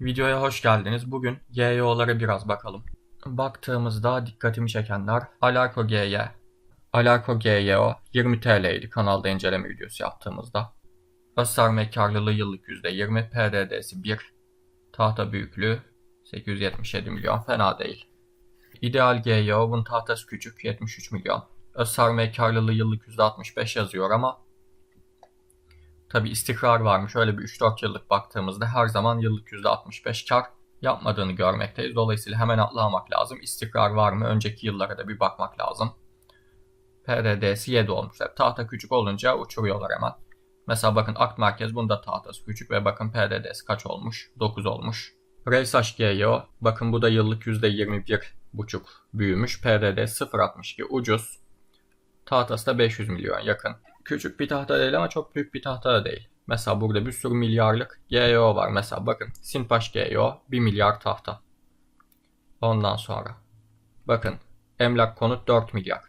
Videoya hoş geldiniz. Bugün GYO'lara biraz bakalım. Baktığımızda dikkatimi çekenler Alarko GY. Alarko GYO 20 TL'ydi kanalda inceleme videosu yaptığımızda. Basarme karlılığı yıllık %20, PDD'si 1, tahta büyüklüğü 877 milyon fena değil. İdeal GYO bunun tahtası küçük 73 milyon. Özsarme karlılığı yıllık %65 yazıyor ama Tabi istikrar varmış. Öyle bir 3-4 yıllık baktığımızda her zaman yıllık %65 kar yapmadığını görmekteyiz. Dolayısıyla hemen atlamamak lazım. İstikrar var mı? Önceki yıllara da bir bakmak lazım. PDD'si 7 olmuş. Tahta küçük olunca uçuruyorlar hemen. Mesela bakın Akt Merkez bunda tahtası küçük ve bakın PDD'si kaç olmuş? 9 olmuş. Reysaş GYO bakın bu da yıllık %21,5 büyümüş. PDD 0.62 ucuz. Tahtası da 500 milyon yakın. Küçük bir tahta değil ama çok büyük bir tahta da değil. Mesela burada bir sürü milyarlık GEO var. Mesela bakın Sinpaş GEO 1 milyar tahta. Ondan sonra bakın emlak konut 4 milyar.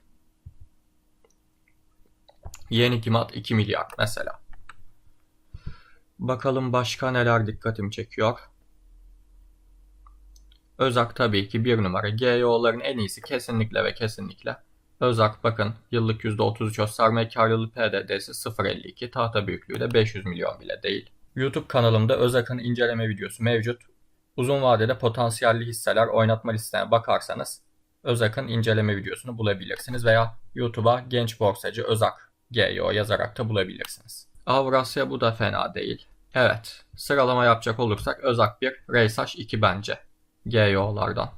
Yeni Gimat 2 milyar mesela. Bakalım başka neler dikkatimi çekiyor. Özak tabii ki bir numara. GEO'ların en iyisi kesinlikle ve kesinlikle Özak bakın yıllık %33 gösterme karlılık PDD'si 0.52 tahta büyüklüğü de 500 milyon bile değil. YouTube kanalımda Özak'ın inceleme videosu mevcut. Uzun vadede potansiyelli hisseler oynatma listesine bakarsanız Özak'ın inceleme videosunu bulabilirsiniz veya YouTube'a genç borsacı Özak GYO yazarak da bulabilirsiniz. Avrasya bu da fena değil. Evet sıralama yapacak olursak Özak 1, Reysaş 2 bence GYO'lardan.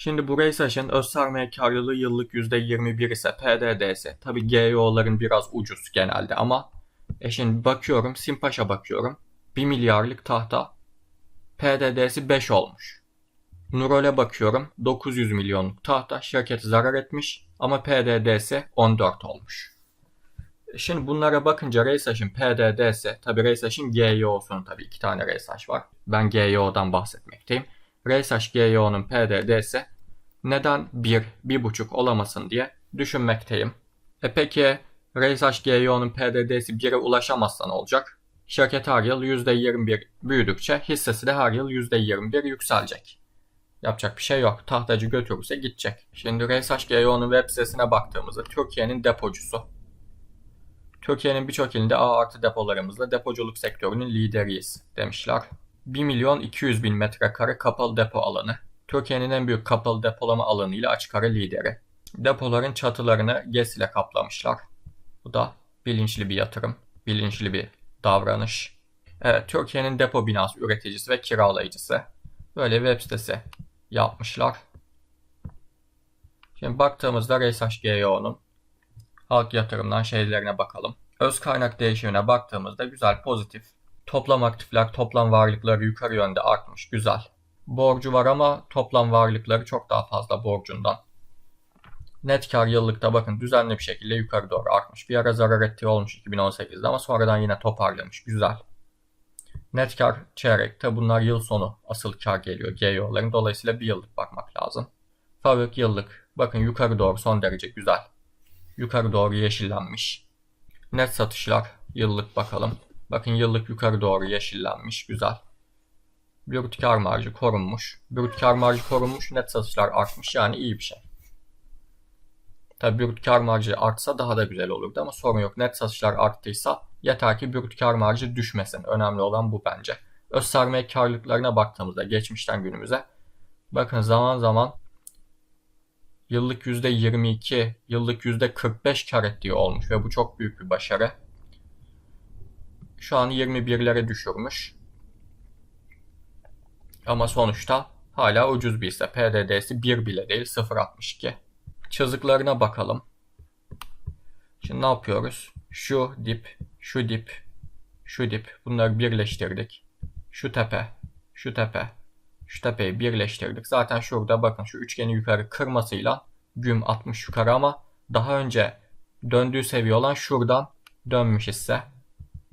Şimdi bu Reysaş'ın öz sermaye karlılığı yıllık %21 ise PDD'si. Tabi GYO'ların biraz ucuz genelde ama e şimdi bakıyorum Simpaş'a bakıyorum. 1 milyarlık tahta PDD'si 5 olmuş. Nurol'e bakıyorum 900 milyonluk tahta şirket zarar etmiş ama PDD'si 14 olmuş. E Şimdi bunlara bakınca Reysaş'ın PDD'si tabi Reysaş'ın GYO'sunun tabi iki tane Reysaş var. Ben GYO'dan bahsetmekteyim. Reysaş GYO'nun PDD'si neden 1, 1.5 olamasın diye düşünmekteyim. E peki Reysaş GYO'nun PDD'si 1'e ulaşamazsa ne olacak? Şirket her yıl %21 büyüdükçe hissesi de her yıl %21 yükselecek. Yapacak bir şey yok. Tahtacı götürürse gidecek. Şimdi Reysaş GYO'nun web sitesine baktığımızda Türkiye'nin depocusu. Türkiye'nin birçok ilinde A artı depolarımızla depoculuk sektörünün lideriyiz demişler. 1 milyon 200 bin metrekare kapalı depo alanı. Türkiye'nin en büyük kapalı depolama alanı ile açık ara lideri. Depoların çatılarını GES ile kaplamışlar. Bu da bilinçli bir yatırım, bilinçli bir davranış. Evet, Türkiye'nin depo binası üreticisi ve kiralayıcısı. Böyle web sitesi yapmışlar. Şimdi baktığımızda Reysaş GYO'nun halk yatırımdan şeylerine bakalım. Öz kaynak değişimine baktığımızda güzel pozitif Toplam aktifler, toplam varlıkları yukarı yönde artmış. Güzel. Borcu var ama toplam varlıkları çok daha fazla borcundan. Net kar yıllıkta bakın düzenli bir şekilde yukarı doğru artmış. Bir ara zarar ettiği olmuş 2018'de ama sonradan yine toparlamış. Güzel. Net kar çeyrekte bunlar yıl sonu asıl kar geliyor GYO'ların. Dolayısıyla bir yıllık bakmak lazım. Fabrik yıllık. Bakın yukarı doğru son derece güzel. Yukarı doğru yeşillenmiş. Net satışlar yıllık bakalım. Bakın yıllık yukarı doğru yeşillenmiş. Güzel. Brüt kar marjı korunmuş. Brüt kar marjı korunmuş. Net satışlar artmış. Yani iyi bir şey. Tabi brüt kar marjı artsa daha da güzel olurdu ama sorun yok. Net satışlar arttıysa yeter ki brüt kar marjı düşmesin. Önemli olan bu bence. Öz sermaye karlılıklarına baktığımızda geçmişten günümüze bakın zaman zaman yıllık %22, yıllık %45 kar ettiği olmuş ve bu çok büyük bir başarı. Şu an 21'lere düşürmüş. Ama sonuçta hala ucuz bir hisse. PDD'si 1 bile değil 0.62. Çızıklarına bakalım. Şimdi ne yapıyoruz? Şu dip, şu dip, şu dip. Bunları birleştirdik. Şu tepe, şu tepe, şu tepeyi birleştirdik. Zaten şurada bakın şu üçgeni yukarı kırmasıyla güm atmış yukarı ama daha önce döndüğü seviye olan şuradan dönmüş hisse.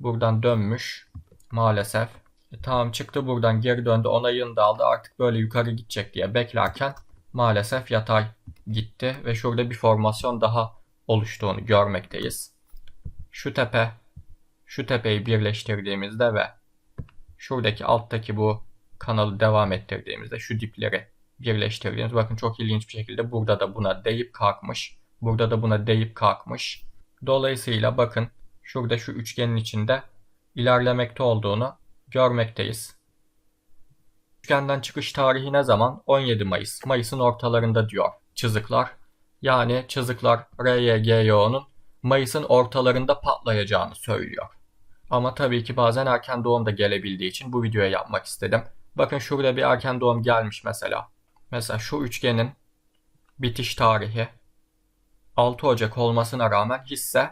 Buradan dönmüş. Maalesef. E, tamam çıktı buradan geri döndü onayını da aldı artık böyle yukarı gidecek diye beklerken maalesef yatay gitti ve şurada bir formasyon daha oluştuğunu görmekteyiz. Şu tepe şu tepeyi birleştirdiğimizde ve şuradaki alttaki bu kanalı devam ettirdiğimizde şu dipleri birleştirdiğimiz bakın çok ilginç bir şekilde burada da buna değip kalkmış. Burada da buna değip kalkmış. Dolayısıyla bakın şurada şu üçgenin içinde ilerlemekte olduğunu görmekteyiz. Üçgenden çıkış tarihi ne zaman? 17 Mayıs. Mayıs'ın ortalarında diyor çizikler. Yani çizikler RYGYO'nun Mayıs'ın ortalarında patlayacağını söylüyor. Ama tabii ki bazen erken doğum da gelebildiği için bu videoya yapmak istedim. Bakın şurada bir erken doğum gelmiş mesela. Mesela şu üçgenin bitiş tarihi 6 Ocak olmasına rağmen hisse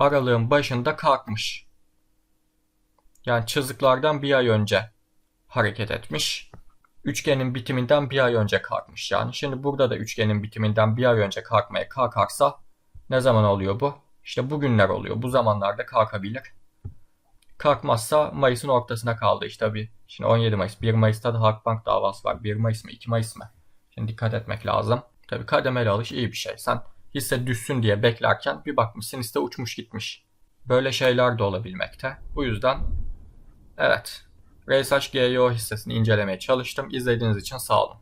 aralığın başında kalkmış. Yani çiziklerden bir ay önce hareket etmiş. Üçgenin bitiminden bir ay önce kalkmış yani. Şimdi burada da üçgenin bitiminden bir ay önce kalkmaya kalkarsa ne zaman oluyor bu? İşte bugünler oluyor. Bu zamanlarda kalkabilir. Kalkmazsa Mayıs'ın ortasına kaldı işte tabii. Şimdi 17 Mayıs. 1 Mayıs'ta da Halkbank davası var. 1 Mayıs mı 2 Mayıs mı? Şimdi dikkat etmek lazım. Tabii kademeli alış iyi bir şey. Sen hisse düşsün diye beklerken bir bakmışsın hisse uçmuş gitmiş. Böyle şeyler de olabilmekte. Bu yüzden evet RSH hissesini incelemeye çalıştım. İzlediğiniz için sağ olun.